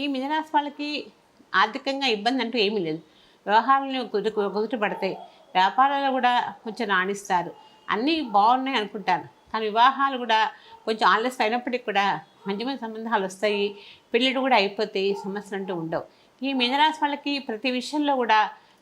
ఈ మిథునరాశి వాళ్ళకి ఆర్థికంగా ఇబ్బంది అంటూ ఏమీ లేదు. వ్యవహారాలు కుదుట పడతాయి వ్యాపారాలు కూడా కొంచెం రాణిస్తారు. అన్నీ బాగున్నాయి అనుకుంటారు. కానీ వివాహాలు కూడా కొంచెం ఆలస్యం అయినప్పటికీ కూడా మంచి మంచి సంబంధాలు వస్తాయి. పెళ్ళిళ్ళు కూడా అయిపోతాయి. సమస్యలు అంటూ ఉండవు. ఈ మిథునాశ వాళ్ళకి ప్రతి విషయంలో కూడా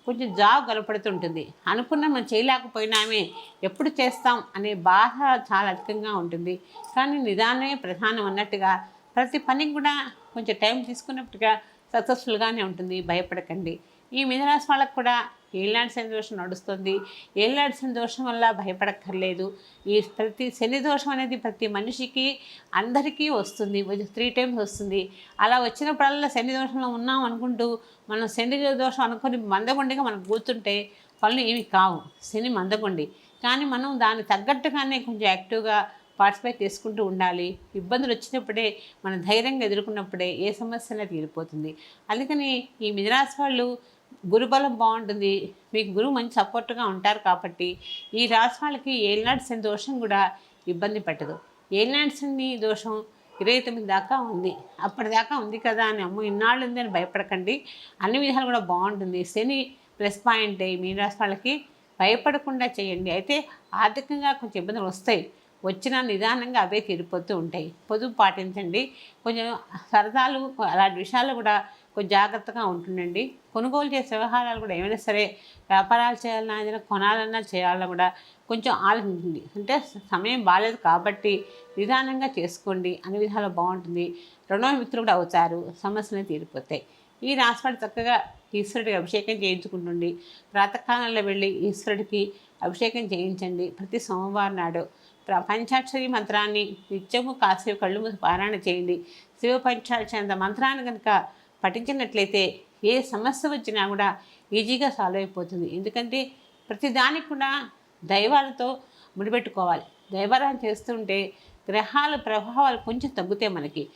కొంచెం జాబ్ గలపడుతుంటుంది అనుకున్న మనం చేయలేకపోయినామే. ఎప్పుడు చేస్తాం అనే బాధ చాలా అధికంగా ఉంటుంది. కానీ నిదానమే ప్రధానం అన్నట్టుగా ప్రతి పనికి కూడా కొంచెం టైం తీసుకున్నట్టుగా సక్సెస్ఫుల్గానే ఉంటుంది. భయపడకండి. ఈ మిథునరాశి వాళ్ళకు కూడా ఏళ్ళనాటి శని దోషం నడుస్తుంది. ఏళ్ళనాటి శని దోషం వల్ల భయపడక్కర్లేదు. ఈ ప్రతి శని దోషం అనేది ప్రతి మనిషికి అందరికీ వస్తుంది. త్రీ టైమ్స్ వస్తుంది. అలా వచ్చినప్పుడల్లా శని దోషంలో ఉన్నాం అనుకుంటూ మనం శని దోషం అనుకొని మందగుండిగా మనం కూర్చుంటే పనులు ఏమి కావు. శని మందకొండి కానీ మనం దాన్ని తగ్గట్టుగానే కొంచెం యాక్టివ్గా పార్టిసిపేట్ చేసుకుంటూ ఉండాలి. ఇబ్బందులు వచ్చినప్పుడే మనం ధైర్యంగా ఎదుర్కొన్నప్పుడే ఏ సమస్యన తీరిపోతుంది. అందుకని ఈ మిథునాశి వాళ్ళు గురుబలం బాగుంటుంది. మీకు గురువు మంచి సపోర్ట్గా ఉంటారు కాబట్టి ఈ రాశి వాళ్ళకి ఏలినాటి శని దోషం కూడా ఇబ్బంది పెట్టదు. ఏలినాటి శని దోషం ఇరవై తొమ్మిది దాకా ఉంది. అప్పటిదాకా ఉంది కదా అని అమ్మ ఇన్నాళ్ళు ఉంది అని భయపడకండి. అన్ని విధాలు కూడా బాగుంటుంది. శని ప్లస్ పాయింట్ మీ రాశి వాళ్ళకి భయపడకుండా చేయండి. అయితే ఆర్థికంగా కొంచెం ఇబ్బందులు వస్తాయి. వచ్చినా నిదానంగా అవే తీరిపోతూ ఉంటాయి. పొదుపు పాటించండి. కొంచెం సరదాలు అలాంటి విషయాలు కూడా కొంచెం జాగ్రత్తగా ఉంటుండండి. కొనుగోలు చేసే వ్యవహారాలు కూడా ఏమైనా సరే వ్యాపారాలు చేయాలన్నా ఏదైనా కొనాలన్నా చేయాలన్నా కూడా కొంచెం ఆలోచించండి. అంటే సమయం బాగాలేదు కాబట్టి నిదానంగా చేసుకోండి. అన్ని విధాలు బాగుంటుంది. రెండవ మిత్రులు కూడా అవుతారు. సమస్యలు తీరిపోతాయి. ఈ రాశివాడు చక్కగా ఈశ్వరుడికి అభిషేకం చేయించుకుంటుండి. ప్రాతకాలంలో వెళ్ళి ఈశ్వరుడికి అభిషేకం చేయించండి. ప్రతి సోమవారం నాడు ప్ర- పంచాక్షరి మంత్రాన్ని నిత్యము కాసేపు కళ్ళు మూసి పారాయణ చేయండి. శివ పంచాక్షరి అంత మంత్రాన్ని కనుక పఠించినట్లయితే ఏ సమస్య వచ్చినా కూడా ఈజీగా సాల్వ్ అయిపోతుంది. ఎందుకంటే ప్రతిదానికి కూడా దైవాలతో ముడిపెట్టుకోవాలి. దైవారాధన చేస్తుంటే గ్రహాల ప్రభావాలు కొంచెం తగ్గుతాయి మనకి.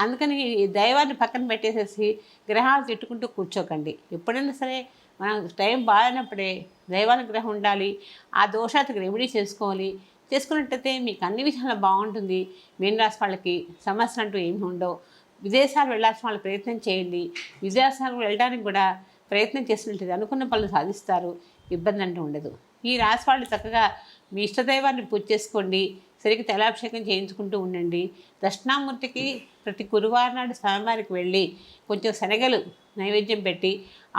అందుకని ఈ దైవాన్ని పక్కన పెట్టేసేసి గ్రహాలు తిట్టుకుంటూ కూర్చోకండి. ఎప్పుడైనా సరే మనం టైం బాగానప్పుడే దైవానుగ్రహం ఉండాలి ఆ దోషాలకు రెమెడీ చేసుకోవాలి. చేసుకున్నట్టయితే మీకు అన్ని విధాలు బాగుంటుంది. మీనరాశి వాళ్ళకి సమస్యలు అంటూ ఏమి ఉండవు. విదేశాలు వెళ్ళాల్సిన వాళ్ళు ప్రయత్నం చేయండి. విదేశాలకు వెళ్ళడానికి కూడా ప్రయత్నం చేసినట్లయితే అనుకున్న పనులు సాధిస్తారు. ఇబ్బంది అంటూ ఉండదు. ఈ రాశి వాళ్ళు చక్కగా మీ ఇష్టదైవాన్ని పూజ చేసుకోండి. సరికి తలాభిషేకం చేయించుకుంటూ ఉండండి. దక్షిణామూర్తికి ప్రతి గురువారం నాడు స్వామివారికి వెళ్ళి కొంచెం శనగలు నైవేద్యం పెట్టి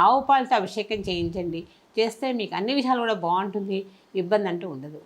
ఆవు పాలతో అభిషేకం చేయించండి. చేస్తే మీకు అన్ని విషయాలు కూడా బాగుంటుంది. ఇబ్బంది అంటూ ఉండదు.